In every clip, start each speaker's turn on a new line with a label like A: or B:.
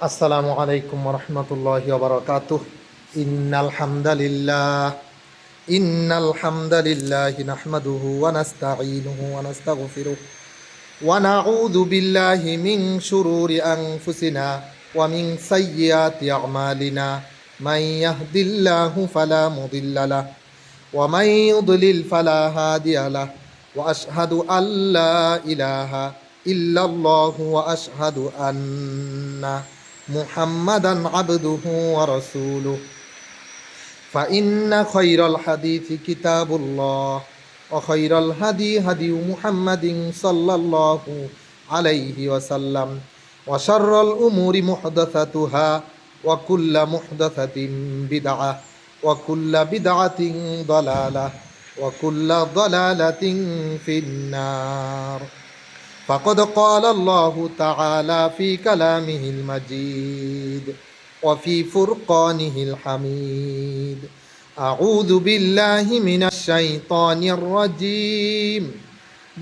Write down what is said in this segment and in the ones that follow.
A: আসসালামু আলাইকুম রহমতুল্লাহ বারকাতুহ। ইন্নাল হামদালিল্লাহ ইন্নাল হামদালিল্লাহ নাহমাদুহু ওয়া নাস্তাঈনুহু ওয়া নাস্তাগফিরুহ। ওয়া নাউযু বিল্লাহি মিন শুরুরি আনফুসিনা ওয়া মিন সাইয়্যাতি আ'মালিনা। মান ইয়াহদিল্লাহু ফালা মুদিল্লা লাহ ওয়া মান ইউদ্লিল ফালা হাদিয়া ওয়া আশহাদু আল্লা ইলাহা ইল্লাল্লাহু ওয়া আশহাদু আন্না। محمدا عبده ورسوله فإن خير الحديث كتاب الله وخير الهدي هدي محمد صلى الله عليه وسلم وشر الأمور محدثتها وكل محدثة بدعة وكل بدعة ضلالة وكل ضلالة في النار فقد قال الله تعالى في كلامه المجيد وفي فرقانه الحميد أعوذ بالله من الشيطان الرجيم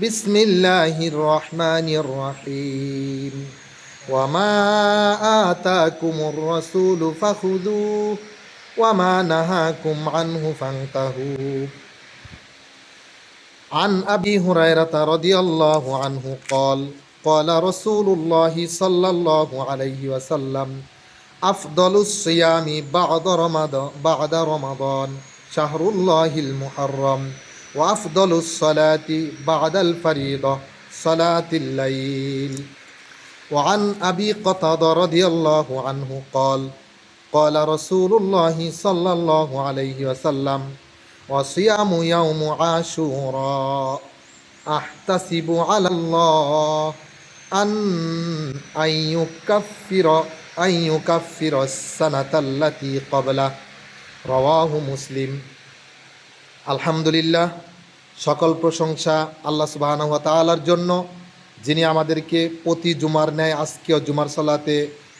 A: بسم الله الرحمن الرحيم وما آتاكم الرسول فخذوه وما نهاكم عنه فانتهوا عن أبي هريرة رضي الله عنه قال قال رسول الله صلى الله عليه وسلم أفضل الصيام بعد رمضان بعد رمضان شهر الله المحرم وأفضل الصلاة بعد الفريضة صلاة الليل وعن أبي قتادة رضي الله عنه قال قال رسول الله صلى الله عليه وسلم وصيام يوم عاشوراء أحتسب على الله أن أن يكفر أن يكفر السنة التي قبله رواه মুসলিম আলহামদুলিল্লাহ সকল প্রশংসা আল্লাহ সুবাহ তালার জন্য যিনি আমাদেরকে প্রতি জুমার ন্যায় আজকেও জুমার সালাতে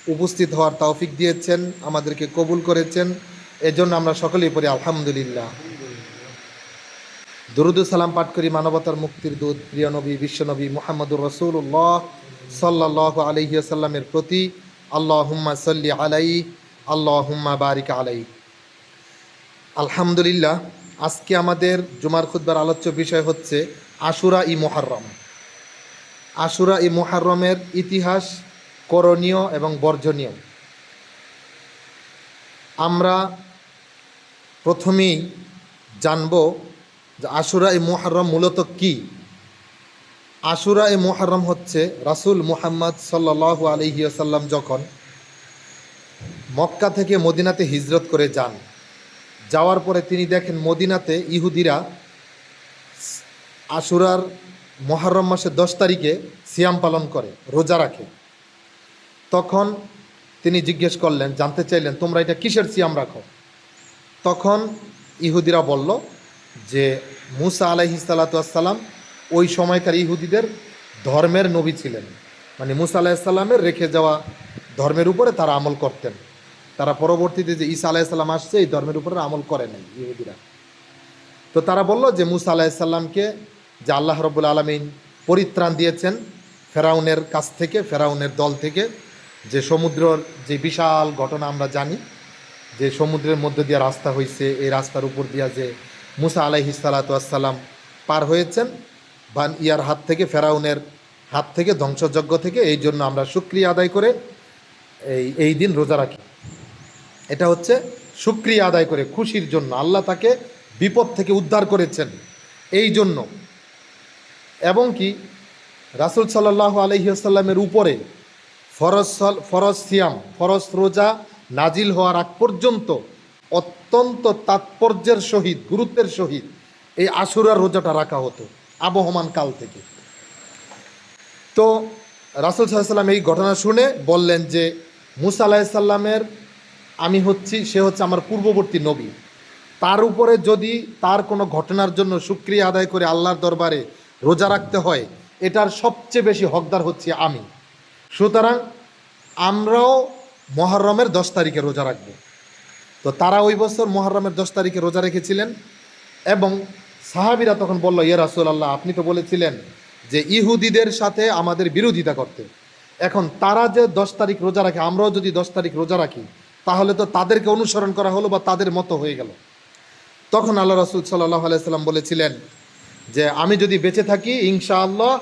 A: উপস্থিত হওয়ার তৌফিক দিয়েছেন আমাদেরকে কবুল করেছেন এজন্য আমরা সকলেই পড়ি আলহামদুলিল্লাহ দুরুদ সালাম পাঠ করি মানবতার মুক্তির দূত, প্রিয় নবী বিশ্বনবী মোহাম্মদুর রসুল্লাহ সাল্লাহ আলহিসাল্লামের প্রতি আল্লাহ হুম্মা সাল্লি আলাই আল্লাহ হুম্মা বারিক আলাই আলহামদুলিল্লাহ, আজকে আমাদের জুমার খুদ্বার আলোচ্য বিষয় হচ্ছে আশুরা ই মোহারম আশুরা ই মোহারমের ইতিহাস করণীয় এবং বর্জনীয়। আমরা প্রথমেই জানব যে আশুরা ই মোহারম মূলত কি? আশুরা এ মোহারম হচ্ছে রাসুল মুহাম্মদ সাল্লাহ আলহিয়াসাল্লাম যখন মক্কা থেকে মদিনাতে হিজরত করে যান। যাওয়ার পরে তিনি দেখেন মদিনাতে ইহুদিরা আশুরার মহারম মাসের দশ তারিখে সিয়াম পালন করে, রোজা রাখে। তখন তিনি জিজ্ঞেস করলেন, জানতে চাইলেন, তোমরা এটা কিসের সিয়াম রাখো? তখন ইহুদিরা বলল যে মুসা আলাহি সাল্লাতাম ওই সময়কার ইহুদিদের ধর্মের নবী ছিলেন। মানে মুসা আলাহিসাল্লামের রেখে যাওয়া ধর্মের উপরে তারা আমল করতেন। তারা পরবর্তীতে যে ঈসা আলাহিসাল্লাম আসছে, এই ধর্মের উপরে আমল করে নাই ইহুদিরা। তো তারা বলল যে মুসা আলাহিসাল্লামকে যে আল্লাহ রবুল আলমিন পরিত্রাণ দিয়েছেন ফেরাউনের কাছ থেকে, ফেরাউনের দল থেকে, যে সমুদ্রর যে বিশাল ঘটনা আমরা জানি, যে সমুদ্রের মধ্যে দিয়ে রাস্তা হয়েছে এই রাস্তার উপর দিয়া যে মুসা আলাইহি সালাতাম পার হয়েছেন বা ইয়ার হাত থেকে, ফেরাউনের হাত থেকে, ধ্বংসযজ্ঞ থেকে। এই জন্য আমরা সুক্রিয়া আদায় করে এই এই দিন রোজা রাখি। এটা হচ্ছে সুক্রিয়া আদায় করে, খুশির জন্য। আল্লাহ তাকে বিপদ থেকে উদ্ধার করেছেন এই জন্য। এবং কি, রাসুল সাল্লাহ আলহিহাসাল্লামের উপরে ফরজ ফরজ সিয়াম, ফরজ রোজা নাজিল হওয়ার আগ পর্যন্ত অত্যন্ত তাৎপর্যের সহিত, গুরুত্বের সহিত এই আশুরার রোজাটা রাখা হতো, আবহমান কাল থেকে। তো রাসুল সাল্লাম এই ঘটনা শুনে বললেন যে, মুসা আলাহিসাল্লামের আমি হচ্ছি, সে হচ্ছে আমার পূর্ববর্তী নবী। তার উপরে যদি তার কোনো ঘটনার জন্য সুক্রিয়া আদায় করে আল্লাহর দরবারে রোজা রাখতে হয়, এটার সবচেয়ে বেশি হকদার হচ্ছে আমি। সুতরাং আমরাও মহরমের দশ তারিখে রোজা রাখব। তো তারা ওই বছর মহরমের দশ তারিখে রোজা রেখেছিলেন এবং সাহাবিরা তখন বলল ইয়ে রাসুল আল্লাহ আপনি তো বলেছিলেন যে ইহুদিদের সাথে আমাদের বিরোধিতা করতে। এখন তারা যে দশ তারিখ রোজা রাখে, আমরাও যদি দশ তারিখ রোজা রাখি, তাহলে তো তাদেরকে অনুসরণ করা হলো বা তাদের মতো হয়ে গেল। তখন আল্লাহ রসুল সাল্লাহ আলাইসাল্লাম বলেছিলেন যে, আমি যদি বেঁচে থাকি, ইনশাআল্লাহ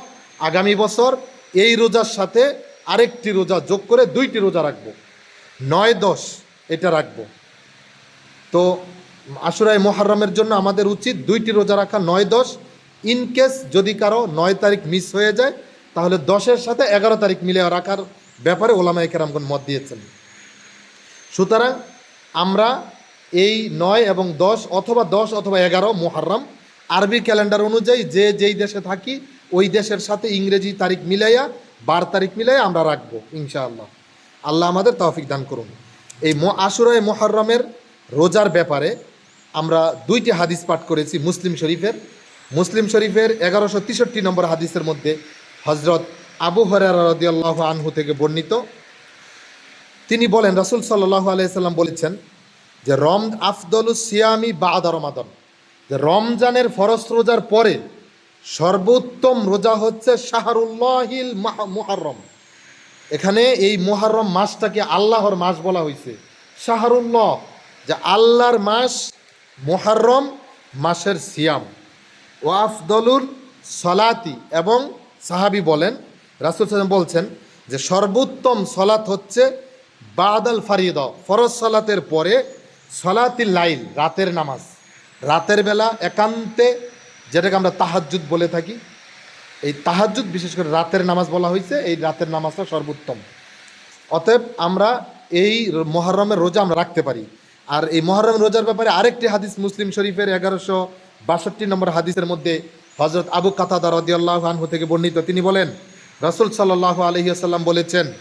A: আগামী বছর এই রোজার সাথে আরেকটি রোজা যোগ করে দুইটি রোজা রাখব। নয় দশ এটা রাখব। তো আশুরায় মোহাররমের জন্য আমাদের উচিত দুইটি রোজা রাখা, নয় দশ। ইন কেস যদি কারও নয় তারিখ মিস হয়ে যায়, তাহলে দশের সাথে এগারো তারিখ মিলে রাখার ব্যাপারে ওলামাই কেরামগণ মত দিয়েছেন। সুতরাং আমরা এই নয় এবং দশ অথবা দশ অথবা এগারো মোহাররম আরবি ক্যালেন্ডার অনুযায়ী যে যেই দেশে থাকি, ওই দেশের সাথে ইংরেজি তারিখ মিলাইয়া বার তারিখ মিলাইয়া আমরা রাখব, ইনশাআল্লাহ। আল্লাহ আমাদের তৌফিক দান করুন। এই আশুরায় মোহররমের রোজার ব্যাপারে আমরা দুইটি হাদিস পাঠ করেছি মুসলিম শরীফের। মুসলিম শরীফের এগারোশো তেষট্টি নম্বর হাদিসের মধ্যে হজরত আবু হরার রদিয়াল্লাহ আনহু থেকে বর্ণিত। তিনি বলেন, রাসুল সাল্লাহ আলাইসাল্লাম বলেছেন যে রম আফদলু সিয়ামি বা আদা রমাদন। যে, রমজানের ফরস রোজার পরে সর্বোত্তম রোজা হচ্ছে শাহরুল্লাহিল মুহাররম। এখানে এই মুহাররম মাসটাকে আল্লাহর মাস বলা হয়েছে শাহরুল্লাহ যে আল্লাহর মাস মুহাররম মাসের সিয়াম। ও আফদলুল সলাতি এবং সাহাবি বলেন, রাসুল সাল্লাম বলছেন যে সর্বোত্তম সলাত হচ্ছে বাদাল ফারিদ, ফরজ সলাতের পরে সলাতি লাইল, রাতের নামাজ। রাতের বেলা একান্তে যেটাকে আমরা তাহাজ্জুদ বলে থাকি, এই তাহাজ্জুদ বিশেষ করে রাতের নামাজ বলা হয়েছে, এই রাতের নামাজটা সর্বোত্তম। অতএব আমরা এই মহরমের রোজা আমরা রাখতে পারি। আর এই মহরমের রোজার ব্যাপারে আরেকটি হাদিস মুসলিম শরীফের এগারোশো বাষট্টি নম্বর হাদিসের মধ্যে হজরত আবু কাতাদা রদিয়াল্লাহ আনহু থেকে বর্ণিত। তিনি বলেন, রসুল সাল্লাহ আলহিহাসাল্লাম বলেছেন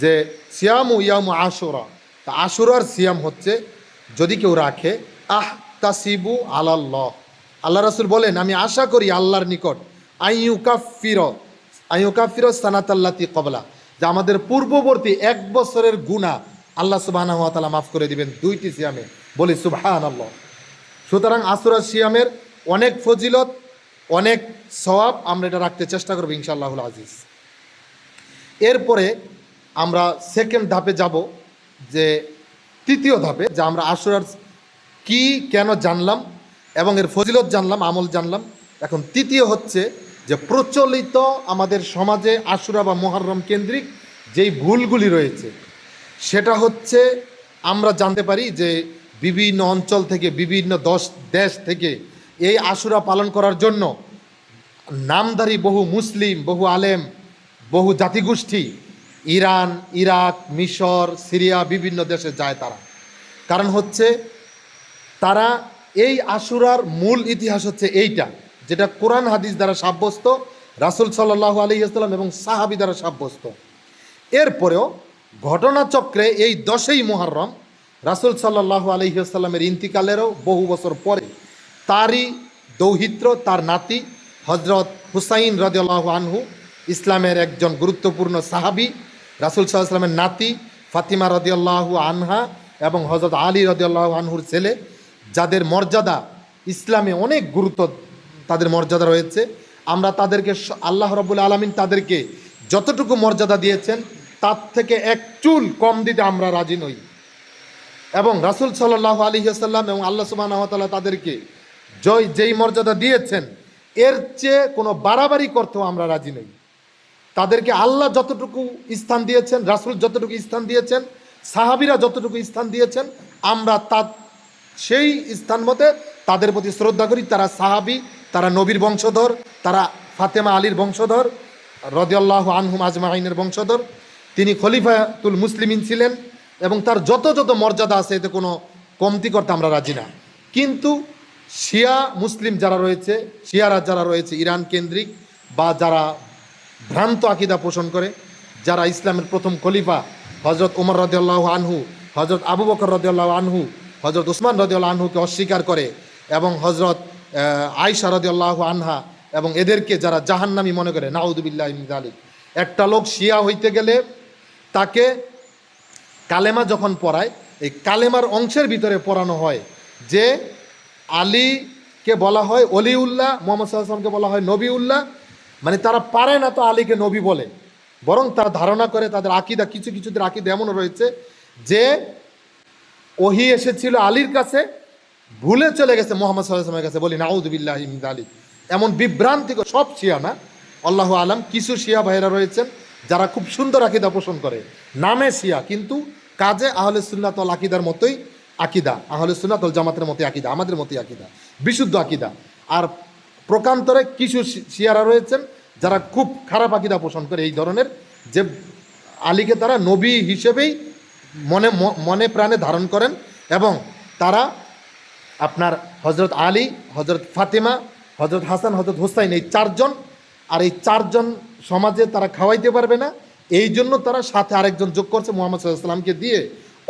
A: যে, সিয়ামু ইয়ামু আশুরা। তা আশুরার সিয়াম হচ্ছে, যদি কেউ রাখে, আহ তাসিবু আলাল্লাহ। আল্লাহ রসুল বলেন, আমি আশা করি আল্লাহর নিকট আইউকাফির আইউকাফির সানাতাল্লাতি কবলা। যে আমাদের পূর্ববর্তী এক বছরের গুণা আল্লাহ সুবাহ মাফ করে দিবেন দুইটি সিয়ামে। বলি সুবহান আল্লাহ সুতরাং আসুরা সিয়ামের অনেক ফজিলত, অনেক সওয়াব আমরা এটা রাখতে চেষ্টা করব ইনশাআল্লাহুল আজিজ। এরপরে আমরা সেকেন্ড ধাপে যাব, যে তৃতীয় ধাপে, যে আমরা আশুরার কি, কেন জানলাম এবং এর ফজিলত জানলাম, আমল জানলাম। এখন তৃতীয় হচ্ছে যে প্রচলিত আমাদের সমাজে আশুরা বা মহারম কেন্দ্রিক যেই ভুলগুলি রয়েছে সেটা হচ্ছে আমরা জানতে পারি যে বিভিন্ন অঞ্চল থেকে, বিভিন্ন দশ দেশ থেকে এই আশুরা পালন করার জন্য নামধারী বহু মুসলিম, বহু আলেম, বহু জাতিগোষ্ঠী, ইরান, ইরাক, মিশর, সিরিয়া, বিভিন্ন দেশে যায় তারা। কারণ হচ্ছে তারা এই আশুরার মূল ইতিহাস হচ্ছে এইটা, যেটা কোরআন হাদিস দ্বারা সাব্যস্ত, রাসুল সাল্লাহ আলহিহাস্লাম এবং সাহাবি দ্বারা সাব্যস্ত। এরপরেও ঘটনাচক্রে এই দশই মুহররম রাসুল সাল্লাহ আলহিহাস্লামের ইন্তিকালেরও বহু বছর পরে তারই দৌহিত্র, তার নাতি হজরত হুসাইন রদিয়াল্লাহ আনহু, ইসলামের একজন গুরুত্বপূর্ণ সাহাবি, রাসুল সাল্লামের নাতি ফাতিমা রদিয়াল্লাহ আনহা এবং হজরত আলী রদিয়াল্লাহ আনহুর ছেলে, যাদের মর্যাদা ইসলামে অনেক গুরুত্ব তাদের মর্যাদা রয়েছে। আমরা তাদেরকে আল্লাহ রবুল আলমিন তাদেরকে যতটুকু মর্যাদা দিয়েছেন তার থেকে এক চুল কম দিতে আমরা রাজি নই। এবং রাসুল সাল্লাহ আলী আসাল্লাম এবং আল্লাহ সুবাহ তাদেরকে জয় যেই মর্যাদা দিয়েছেন, এর চেয়ে কোনো বাড়াবাড়ি করতেও আমরা রাজি নই। তাদেরকে আল্লাহ যতটুকু স্থান দিয়েছেন, রাসুল যতটুকু স্থান দিয়েছেন, সাহাবিরা যতটুকু স্থান দিয়েছেন, আমরা তা সেই স্থান মতে তাদের প্রতি শ্রদ্ধা করি। তারা সাহাবি, তারা নবীর বংশধর, তারা ফাতেমা আলীর বংশধর, রদিয়াল্লাহ আনহুম আজমা আইনের বংশধর তিনি খলিফাতুল মুসলিমিন ছিলেন এবং তার যত যত মর্যাদা আছে, এতে কোনো কমতি করতে আমরা রাজি না। কিন্তু শিয়া মুসলিম যারা রয়েছে শিয়ারা যারা রয়েছে, ইরান কেন্দ্রিক বা যারা ভ্রান্ত আকিদা পোষণ করে, যারা ইসলামের প্রথম খলিফা হজরত উমর রদিয়াল্লাহ আনহু হজরত আবু বকর রদিয়াল্লাহ আনহু হজরত উসমান রদিয়াল্লাহ আনহুকে অস্বীকার করে এবং হজরত আয়সা রদিয়াল্লাহ আনহা এবং এদেরকে যারা জাহান্নামি মনে করে নাউদুবিল্লাহ আলিক একটা লোক শিয়া হইতে গেলে তাকে কালেমা যখন পড়ায়, এই কালেমার অংশের ভিতরে পড়ানো হয় যে আলীকে বলা হয় অলিউল্লাহ, মোহাম্মদ সাল্লামকে বলা হয় নবীউল্লাহ। মানে তারা পারে না তো আলীকে নবী বলে। বরং তারা ধারণা করে, তাদের আকিদা, কিছু কিছুদের আকিদা এমনও রয়েছে যে ওহি এসেছিল আলীর কাছে, ভুলে চলে গেছে মোহাম্মদ সাল্লামের কাছে, বলি নাউদুবিল্লাহ আলী এমন বিভ্রান্তিকর সব শিয়া না, আল্লাহ আলাম, কিছু শিয়া ভাইরা রয়েছেন যারা খুব সুন্দর আকিদা পোষণ করে। নামে শিয়া, কিন্তু কাজে আহলে সুন্নাতল আকিদার মতোই আকিদা। আহলে সুন্নাতল জামাতের মতোই আকিদা, আমাদের মতোই আকিদা, বিশুদ্ধ আকিদা। আর প্রকান্তরে কিছু শিয়ারা রয়েছেন যারা খুব খারাপ আকিদা পোষণ করে এই ধরনের, যে আলীকে তারা নবী হিসেবেই মনে মনে প্রাণে ধারণ করেন এবং তারা আপনার হজরত আলী হজরত ফাতেমা হজরত হাসান হজরত হুসাইন এই চারজন, আর এই চারজন সমাজে তারা খাওয়াইতে পারবে না, এই জন্য তারা সাথে আরেকজন যোগ করছে মোহাম্মদ সাল্লামকে দিয়ে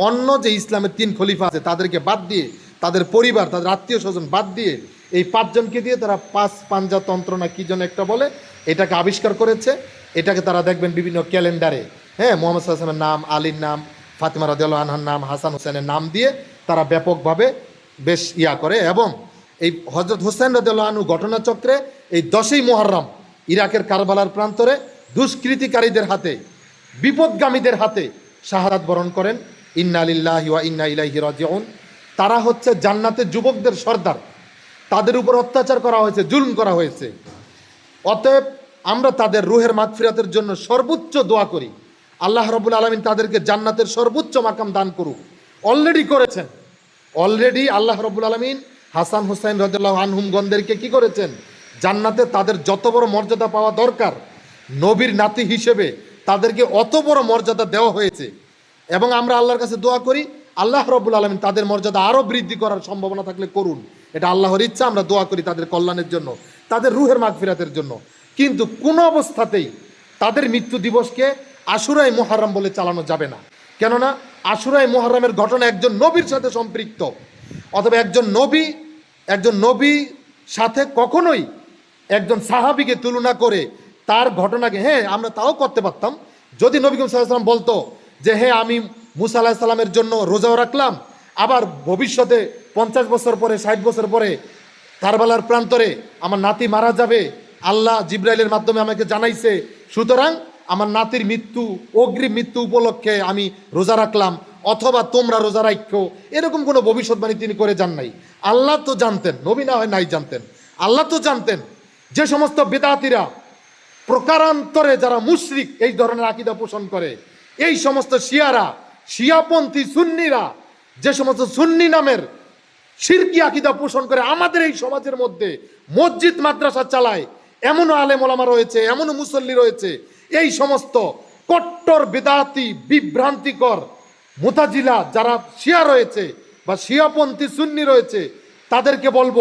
A: অন্য যে ইসলামের তিন খলিফা আছে তাদেরকে বাদ দিয়ে, তাদের পরিবার, তাদের আত্মীয় স্বজন বাদ দিয়ে এই পাঁচজনকে দিয়ে তারা পাঁচ পাঞ্জা তন্ত্র না কি যেন একটা বলে, এটাকে আবিষ্কার করেছে। এটাকে তারা দেখবেন বিভিন্ন ক্যালেন্ডারে হ্যাঁ মোহাম্মদ সাল্লামের নাম, আলীর নাম, ফাতিমা রাদিয়াল আনহার নাম, হাসান হোসেনের নাম দিয়ে তারা ব্যাপকভাবে বেশ ইয়া করে। এবং এই হজরত হোসেন রাদিয়াল আনহু ঘটনাচক্রে এই দশই মোহররম ইরাকের কারবালার প্রান্তরে দুষ্কৃতিকারীদের হাতে, বিপদগামীদের হাতে শাহাদাত বরণ করেন। ইন্না আলিল্লাহি ওয়া ইন্না ইলাইহি রাজিউন। তারা হচ্ছে জান্নাতের যুবকদের সর্দার। তাদের উপর অত্যাচার করা হয়েছে, জুলুম করা হয়েছে। অতএব আমরা তাদের রুহের মাগফিরাতের জন্য সর্বোচ্চ দোয়া করি। আল্লাহ রবুল আলমিন তাদেরকে জান্নাতের সর্বোচ্চ মাকাম দান করুক। অলরেডি করেছেন। অলরেডি আল্লাহ রবুল আলমিন হাসান হুসাইন রদুল্লাহ আনহুমগণদেরকে কি করেছেন? জান্নাতে তাদের যত বড় মর্যাদা পাওয়া দরকার, নবীর নাতি হিসেবে তাদেরকে অত বড় মর্যাদা দেওয়া হয়েছে। এবং আমরা আল্লাহর কাছে দোয়া করি, আল্লাহ রব্বুল আলমিন তাদের মর্যাদা আরও বৃদ্ধি করার সম্ভাবনা থাকলে করুন। এটা আল্লাহর ইচ্ছা, আমরা দোয়া করি তাদের কল্যাণের জন্য, তাদের রুহের মাগফিরাতের জন্য। কিন্তু কোনো অবস্থাতেই তাদের মৃত্যু দিবসকে আশুরাই মোহারম বলে চালানো যাবে না। কেননা আশুরাই মোহারমের ঘটনা একজন নবীর সাথে সম্পৃক্ত। অথবা একজন নবী একজন নবী সাথে কখনোই একজন সাহাবিকে তুলনা করে তার ঘটনাকে হ্যাঁ আমরা তাও করতে পারতাম। যদি নবী করিম সাল্লাম বলতো যে হ্যাঁ আমি মুসা আলাহ সাল্লামের জন্য রোজাও রাখলাম, আবার ভবিষ্যতে পঞ্চাশ বছর পরে, ষাট বছর পরে কারবালার প্রান্তরে আমার নাতি মারা যাবে, আল্লাহ জিব্রাইলের মাধ্যমে আমাকে জানাইছে, সুতরাং আমার নাতির মৃত্যু, অগ্রিম মৃত্যু উপলক্ষে আমি রোজা রাখলাম, অথবা তোমরা রোজা রাখো। এরকম কোনো ভবিষ্যৎবাণী তিনি করে যান নাই। আল্লাহ তো জানতেন, নবী না হয় নাই জানতেন। আল্লাহ তো জানতেন। যে সমস্ত বেদাতিরা প্রকারান্তরে যারা মুশরিক এই ধরনের আকিদা পোষণ করে, এই সমস্ত শিয়ারা, শিয়াপন্থী সুন্নিরা, যে সমস্ত সুন্নি নামের শিরকি আকিদা পোষণ করে আমাদের এই সমাজের মধ্যে মসজিদ, মাদ্রাসা চালায় এমনও আলেম ওলামা রয়েছে এমনও মুসল্লি রয়েছে, এই সমস্ত কট্টর, বেদাতি, বিভ্রান্তিকর মোতাজিলা যারা শিয়া রয়েছে বা শিয়াপন্থী সুন্নি রয়েছে, তাদেরকে বলব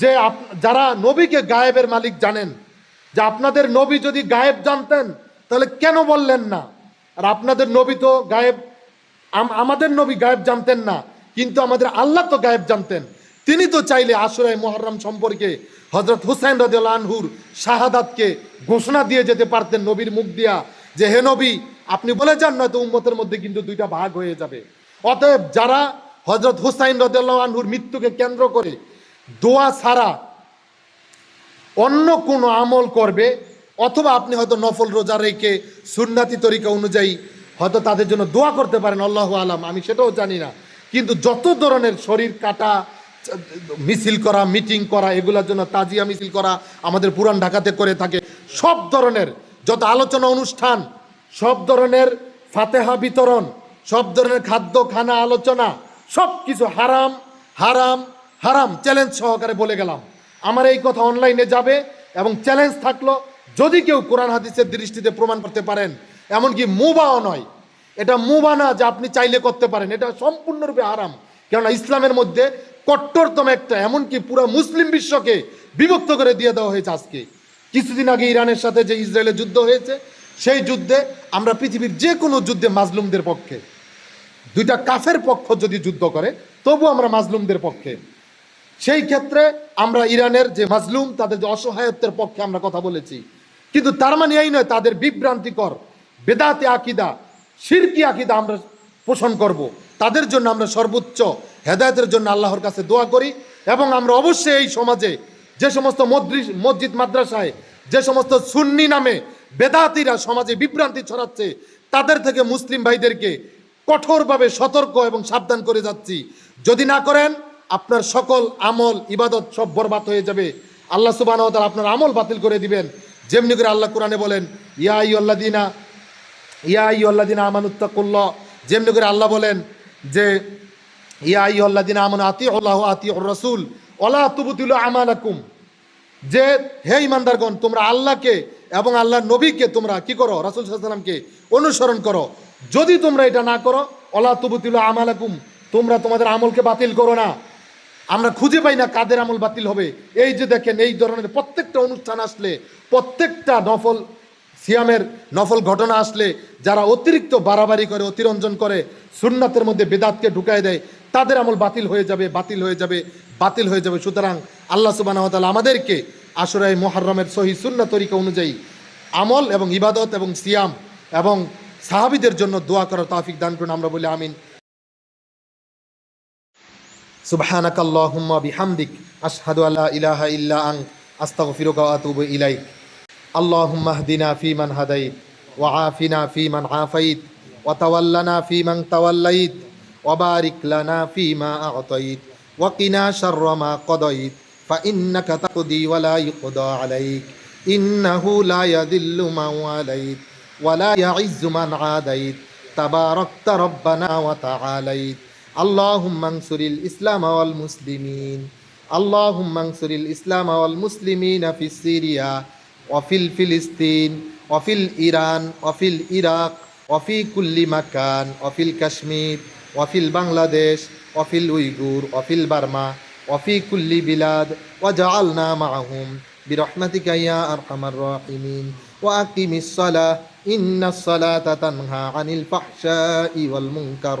A: যে যারা নবীকে গায়েবের মালিক জানেন, যে আপনাদের নবী যদি গায়েব জানতেন, তাহলে কেন বললেন না? আর আপনাদের নবী তো গায়েব আমাদের নবী গায়েব জানতেন না, কিন্তু আমাদের আল্লাহ তো গায়েব জানতেন। তিনি তো চাইলে আশুরায় মোহরম সম্পর্কে হজরত হুসাইন রাদিয়াল আনহুর শাহাদাতকে ঘোষণা দিয়ে যেতে পারতেন নবীর মুখ দিয়া, যে হে নবী, আপনি বলে যান, নয়তো উম্মতের মধ্যে কিন্তু দুইটা ভাগ হয়ে যাবে। অতএব যারা হজরত হুসাইন রাদিয়াল্লাহু আনহুর মৃত্যুকে কেন্দ্র করে দোয়া ছাড়া অন্য কোনো আমল করবে, অথবা আপনি হয়তো নফল রোজা রেখে সুন্নাতি তরিকা অনুযায়ী হয়তো তাদের জন্য দোয়া করতে পারেন, আল্লাহ আলাম। আমি সেটাও জানি না। কিন্তু যত ধরনের শরীর কাটা, মিছিল করা, মিটিং করা, এগুলোর জন্য তাজিয়া মিছিল করা আমাদের পুরান ঢাকাতে করে থাকে, সব ধরনের যত আলোচনা অনুষ্ঠান, সব ধরনের ফাতেহা বিতরণ, সব ধরনের খাদ্য, খানা, আলোচনা সব কিছু হারাম হারাম হারাম চ্যালেঞ্জ সহকারে বলে গেলাম। আমার এই কথা অনলাইনে যাবে এবং চ্যালেঞ্জ থাকল যদি কেউ কোরআন হাদিসের দৃষ্টিতে প্রমাণ করতে পারেন। এমনকি মুবাও নয়। এটা মুবা না যে আপনি চাইলে করতে পারেন। এটা সম্পূর্ণরূপে আরাম কেননা ইসলামের মধ্যে কট্টরতম একটা, এমনকি পুরো মুসলিম বিশ্বকে বিভক্ত করে দিয়ে দেওয়া হয়েছে আজকে। কিছুদিন আগে ইরানের সাথে যে ইসরায়েলের যুদ্ধ হয়েছে, সেই যুদ্ধে আমরা পৃথিবীর যে কোনো যুদ্ধে মাজলুমদের পক্ষে, দুইটা কাফের পক্ষ যদি যুদ্ধ করে তবু আমরা মাজলুমদের পক্ষে। সেই ক্ষেত্রে আমরা ইরানের যে মাজলুম, তাদের যে অসহায়ত্বের পক্ষে আমরা কথা বলেছি কিন্তু তার মানে এই নয়, তাদের বিভ্রান্তিকর, বেদাতে আকিদা শিরকি আকিদা আমরা পোষণ করব। তাদের জন্য আমরা সর্বোচ্চ হেদায়তের জন্য আল্লাহর কাছে দোয়া করি এবং আমরা অবশ্যই এই সমাজে যে সমস্ত মসজিদ মাদ্রাসায়, যে সমস্ত সুন্নি নামে বেদাতিরা সমাজে বিভ্রান্তি ছড়াচ্ছে, তাদের থেকে মুসলিম ভাইদেরকে কঠোরভাবে সতর্ক এবং সাবধান করে যাচ্ছি যদি না করেন আপনার সকল আমল, ইবাদত সব বরবাদ হয়ে যাবে। আল্লাহ সুবাহ আপনার আমল বাতিল করে দিবেন। যেমনি করে আল্লাহ কোরআনে বলেন, ইয়া আল্লাহ দিনা ইয়া আল্লাহ দিনা আমানুত্তাকুল্লাহ যেমনি করে আল্লাহ বলেন যে, ইয়া আল্লাহ দিনা আমান আতি আল্লাহ আতি রসুল ওলা তুবুতুল আমালাকুম। যে, হে ইমানদারগণ তোমরা আল্লাহকে এবং আল্লাহ নবীকে তোমরা কি করো, রাসুল সাল্লামকে অনুসরণ করো। যদি তোমরা এটা না করো অলা তুবুতিল আমালাকুম, তোমরা তোমাদের আমলকে বাতিল করো না। আমরা খুঁজে পাই না কাদের আমল বাতিল হবে। এই যে দেখেন, এই ধরনের প্রত্যেকটা অনুষ্ঠান আসলে, প্রত্যেকটা নফল, সিয়ামের নফল ঘটনা আসলে, যারা অতিরিক্ত বাড়াবাড়ি করে, অতিরঞ্জন করে, সুন্নাতের মধ্যে বেদাতকে ঢুকায় দেয়, তাদের আমল বাতিল হয়ে যাবে, বাতিল হয়ে যাবে, বাতিল হয়ে যাবে। সুতরাং আল্লাহ সুবাহ আমাদেরকে আসরাই মোহাররমের সহি সুন্না তরিকা অনুযায়ী আমল এবং ইবাদত এবং সিয়াম এবং সাহাবিদের জন্য দোয়া করার তাফিক দান করুন। আমরা বলি আমিন। সুবহানাক আল্লাহুম্মা বিহামদিক আশহাদু আল্লা ইলাহা ইল্লা আনক আস্তাগফিরুকা ওয়া আতুবু ইলাইক اللهم اهدنا فيمن هديت وعافنا فيمن عافيت وتولنا فيمن توليت وبارك لنا فيما أعطيت وقنا شر ما قضيت فإنك تقضي ولا يقضى عليك إنه لا يذل من واليت ولا يعز من عاديت تباركت ربنا وتعاليت আল্লাহ মাংসুরিল ইসলাম আওয়াল মুসলিমিন। আল্লাহ মাংসুরিল ইসলাম আওয়াল মুসলিমিন আফি সিরিয়া অফিল ফিলিস্তিন অফিল ইরান অফিল ইরাক অফি কুল্লি মাকান অফিল কাশ্মীর অফিল বাংলাদেশ অফিল উইগুর অফিল বার্মা অফি কুল্লি বিলাদ ওয়াজআলনা মাআহুম বিরহমাতিকা ইয়া আরহামার রাহিমিন। ওয়া আকিমিস সালাহ, ইন্নাস সালাতা তানহা আনিল ফাহশাই ওয়াল মুনকার।